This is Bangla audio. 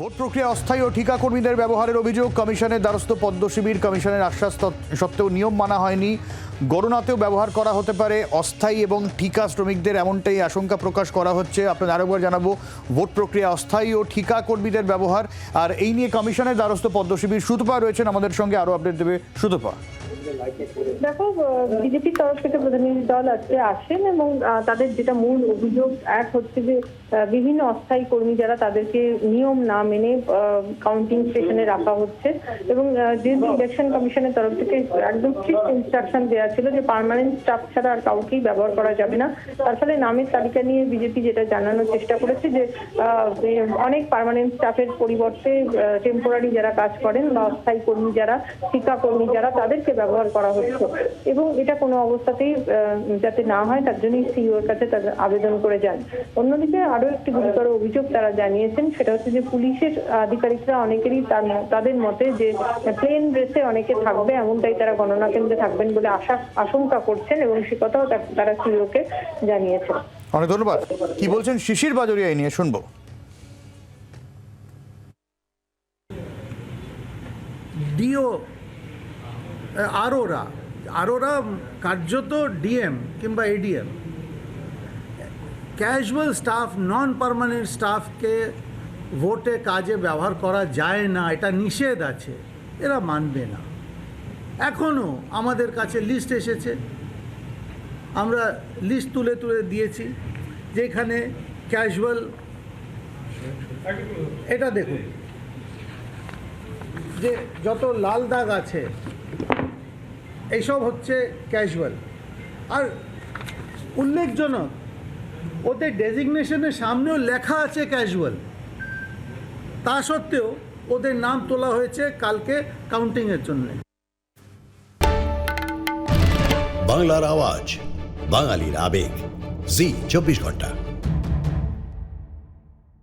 ভোট প্রক্রিয়া অস্থায়ী ও ঠিকা কর্মীদের ব্যবহারের অভিযোগ। কমিশনের দ্বারস্থ পদ্মশিবির কমিশনের আশ্বাস সত্ত্বেও নিয়ম মানা হয়নি। গণনাতেও ব্যবহার করা হতে পারে। অস্থায়ী এবং ঠিকা শ্রমিকদের এমনটাই আশঙ্কা প্রকাশ করা হচ্ছে। আপনাদের আরেকবার জানাব, ভোট প্রক্রিয়া অস্থায়ী ও ঠিকা কর্মীদের ব্যবহার। আর এই নিয়ে কমিশনের দ্বারস্থ পদ্মশিবির সুতপা রয়েছেন। আমাদের সঙ্গে আরও আপডেট দেবে সুতপা। দেখো বিজেপির তরফ থেকে প্রতিনিধি দল আজকে আসেন এবং তাদের যেটা মূল অভিযোগ, এক হচ্ছে যে বিভিন্ন অস্থায়ী কর্মী যারা তাদেরকে নিয়ম না মেনে কাউন্টিং স্টেশনে রাখা হচ্ছে এবং যেহেতু ইলেকশন কমিশনের তরফ থেকে একদম স্ট্রিক্ট ইনস্ট্রাকশন দেওয়া ছিল যে পার্মানেন্ট স্টাফ ছাড়া আর কাউকেই ব্যবহার করা যাবে না। তার ফলে নামের তালিকা নিয়ে বিজেপি যেটা জানানোর চেষ্টা করেছে যে অনেক পার্মানেন্ট স্টাফের পরিবর্তে টেম্পোরারি যারা কাজ করেন বা অস্থায়ী কর্মী যারা ঠিকা কর্মী যারা, তাদেরকে ব্যবহার করা হচ্ছে। এবং এটা কোনো অবস্থাতেই যাতে না হয় তার জন্যই সিইওর কাছে তাদের আবেদন করে যান। অন্যদিকে আরও একটি গুরুতর অভিযোগ তারা জানিয়েছেন সেটা হচ্ছে যে পুলিশের আধিকারিকরা অনেকেরই তাদের মতে যে প্লেন ড্রেসে অনেকে থাকবে এমনটাই তারা গণনা কেন্দ্রে থাকবেন বলে আশা আশঙ্কা করছেন এবং সে কথাও তারা সিইওকে জানিয়েছেন। অনেক ধন্যবাদ। কি বলছেন শিশির বাজরিয়া এই নিয়ে শুনব। ডিও আরোরা আরোরা কার্যত ডিএম কিংবা ADM casual staff non permanent স্টাফকে ভোটে কাজে ব্যবহার করা যায় না, এটা নিষেধ আছে, এরা মানবে না। এখনও আমাদের কাছে লিস্ট এসেছে, আমরা লিস্ট তুলে তুলে দিয়েছি, যেখানে ক্যাজুয়াল এটা দেখুন, যে যত লাল দাগ আছে এইসব হচ্ছে ক্যাজুয়াল আর উল্লেখজনক, ওদের ডেজিগনেশনের সামনেও লেখা আছে ক্যাজুয়াল তা সত্ত্বেও ওদের নাম তোলা হয়েছে কালকে কাউন্টিংয়ের জন্যে। বাংলার আওয়াজ, বাঙালির আবেগ। জি, চব্বিশ ঘণ্টা।